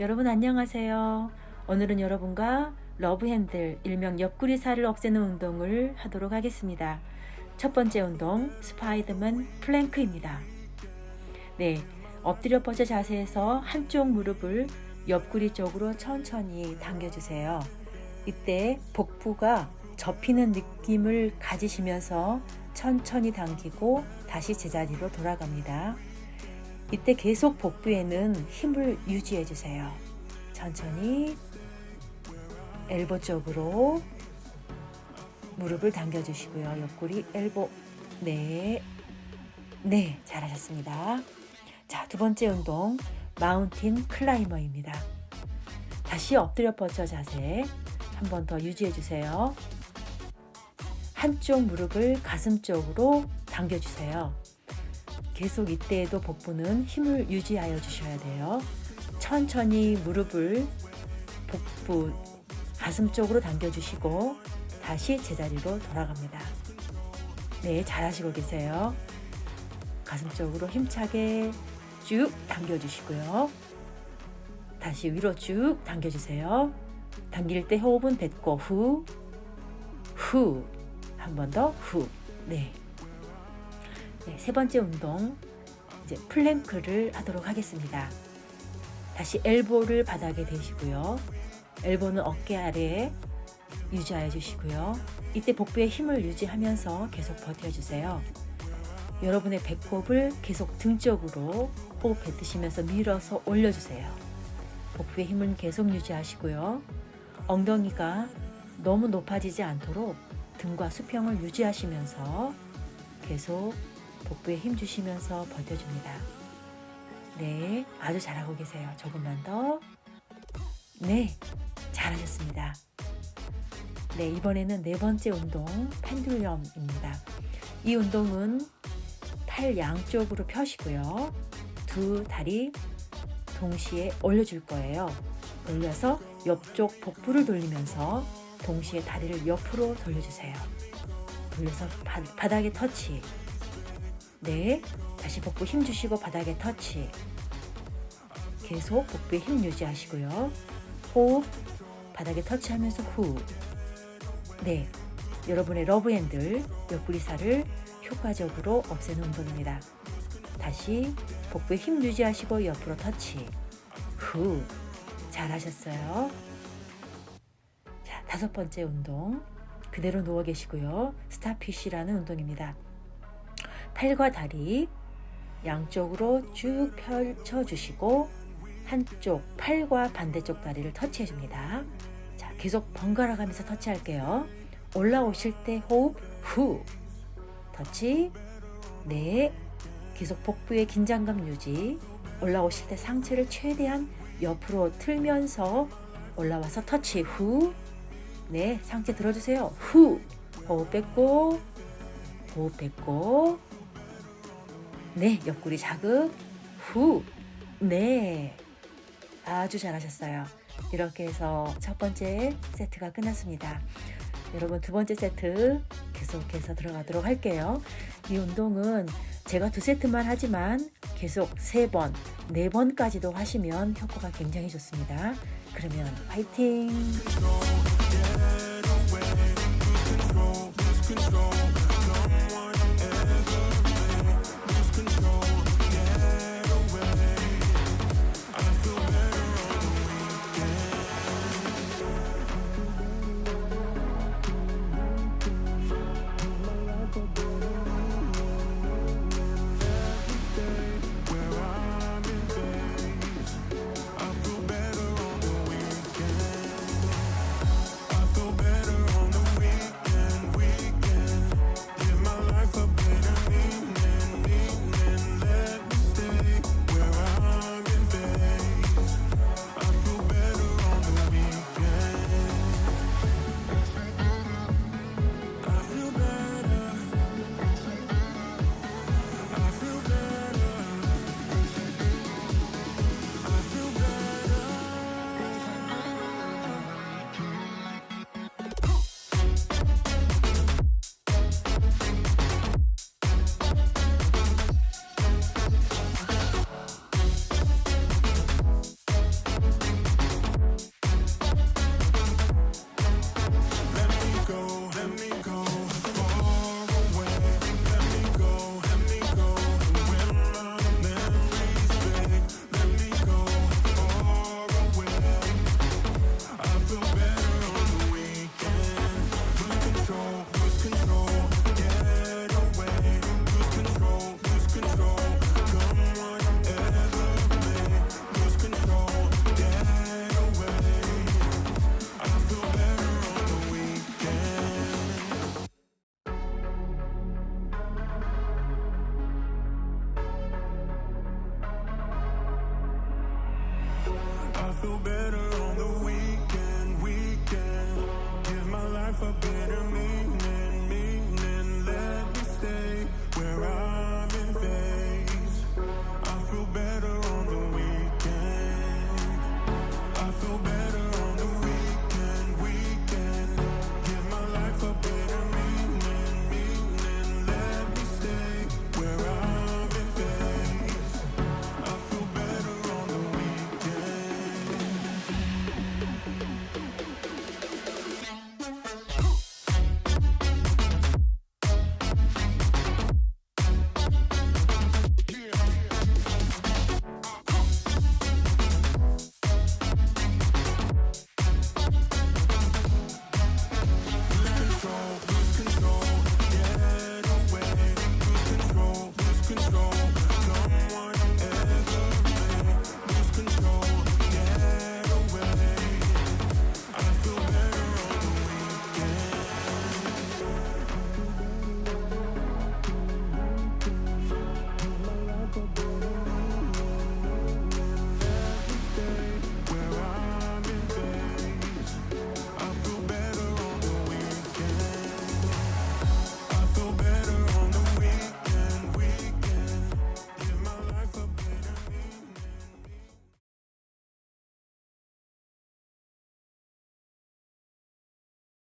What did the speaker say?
여러분 안녕하세요. 오늘은 여러분과 러브핸들 일명 옆구리 살을 없애는 운동을 하도록 하겠습니다. 첫 번째 운동 스파이더맨 플랭크입니다. 네, 엎드려 뻗쳐 자세에서 한쪽 무릎을 옆구리 쪽으로 천천히 당겨주세요. 이때 복부가 접히는 느낌을 가지시면서 천천히 당기고 다시 제자리로 돌아갑니다. 이때 계속 복부에는 힘을 유지해 주세요. 천천히 엘보 쪽으로 무릎을 당겨 주시고요. 옆구리 엘보. 네. 네, 잘하셨습니다. 자, 두 번째 운동 마운틴 클라이머입니다. 다시 엎드려 뻗쳐 자세 한 번 더 유지해 주세요. 한쪽 무릎을 가슴 쪽으로 당겨 주세요. 계속 이때에도 복부는 힘을 유지하여 주셔야 돼요. 천천히 무릎을 복부 가슴 쪽으로 당겨 주시고 다시 제자리로 돌아갑니다. 네, 잘하시고 계세요. 가슴 쪽으로 힘차게 쭉 당겨 주시고요. 다시 위로 쭉 당겨 주세요. 당길 때 호흡은 뱉고 후, 후, 한 번 더 후. 네. 네, 세 번째 운동 이제 플랭크를 하도록 하겠습니다. 다시 엘보를 바닥에 대시고요. 엘보는 어깨 아래에 유지하여 주시고요. 이때 복부의 힘을 유지하면서 계속 버텨주세요. 여러분의 배꼽을 계속 등 쪽으로 호흡 뱉으시면서 밀어서 올려주세요. 복부의 힘은 계속 유지하시고요. 엉덩이가 너무 높아지지 않도록 등과 수평을 유지하시면서 계속 복부에 힘 주시면서 버텨줍니다. 네, 아주 잘하고 계세요. 조금만 더. 네, 잘하셨습니다. 네, 이번에는 네 번째 운동, 펜듈럼입니다. 이 운동은 팔 양쪽으로 펴시고요. 두 다리 동시에 올려줄 거예요. 올려서 옆쪽 복부를 돌리면서 동시에 다리를 옆으로 돌려주세요. 돌려서 바, 바닥에 터치. 네. 다시 복부 힘 주시고 바닥에 터치. 계속 복부에 힘 유지하시고요. 호흡. 바닥에 터치하면서 후. 네. 여러분의 러브핸들 옆구리살을 효과적으로 없애는 운동입니다. 다시 복부에 힘 유지하시고 옆으로 터치. 후. 잘하셨어요. 자, 다섯 번째 운동. 그대로 누워 계시고요. 스타피쉬라는 운동입니다. 팔과 다리 양쪽으로 쭉 펼쳐 주시고 한쪽 팔과 반대쪽 다리를 터치해 줍니다. 자, 계속 번갈아 가면서 터치할게요. 올라오실 때 호흡 후 터치 네 계속 복부의 긴장감 유지 올라오실 때 상체를 최대한 옆으로 틀면서 올라와서 터치 후 네, 상체 들어주세요. 후. 호흡 뱉고, 호흡 뱉고, 네, 옆구리 자극, 후. 네. 아주 잘하셨어요. 이렇게 해서 첫 번째 세트가 끝났습니다. 여러분 두 번째 세트 계속해서 들어가도록 할게요. 이 운동은 제가 두 세트만 하지만 계속 세 번, 네 번까지도 하시면 효과가 굉장히 좋습니다. 그러면 화이팅! Feel better on the weekend, weekend. Give my life a better meaning.